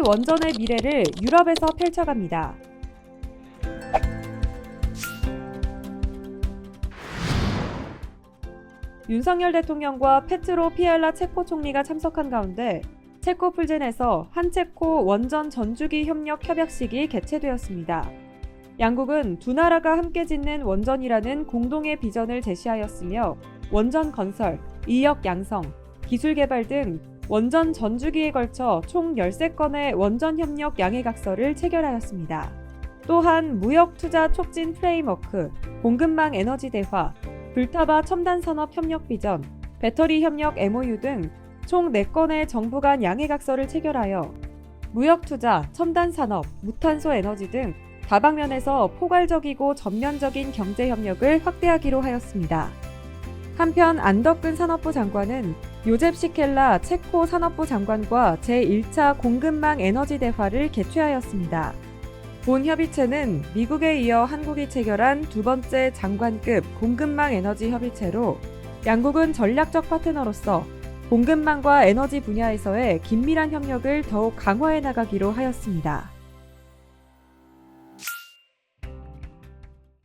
원전의 미래를 유럽에서 펼쳐갑니다. 윤석열 대통령과 페트로 피알라 체코 총리가 참석한 가운데 체코 풀젠에서 한체코 원전 전주기 협력 협약식이 개최되었습니다. 양국은 두 나라가 함께 짓는 원전이라는 공동의 비전을 제시하였으며 원전 건설, 인력 양성, 기술 개발 등 원전 전주기에 걸쳐 총 13건의 원전 협력 양해각서를 체결하였습니다. 또한 무역 투자 촉진 프레임워크, 공급망 에너지 대화, 불타바 첨단 산업 협력 비전, 배터리 협력 MOU 등 총 4건의 정부 간 양해각서를 체결하여 무역 투자, 첨단 산업, 무탄소 에너지 등 다방면에서 포괄적이고 전면적인 경제 협력을 확대하기로 하였습니다. 한편 안덕근 산업부 장관은 요셉 시켈라 체코 산업부 장관과 제1차 공급망 에너지 대화를 개최하였습니다. 본 협의체는 미국에 이어 한국이 체결한 두 번째 장관급 공급망 에너지 협의체로 양국은 전략적 파트너로서 공급망과 에너지 분야에서의 긴밀한 협력을 더욱 강화해 나가기로 하였습니다.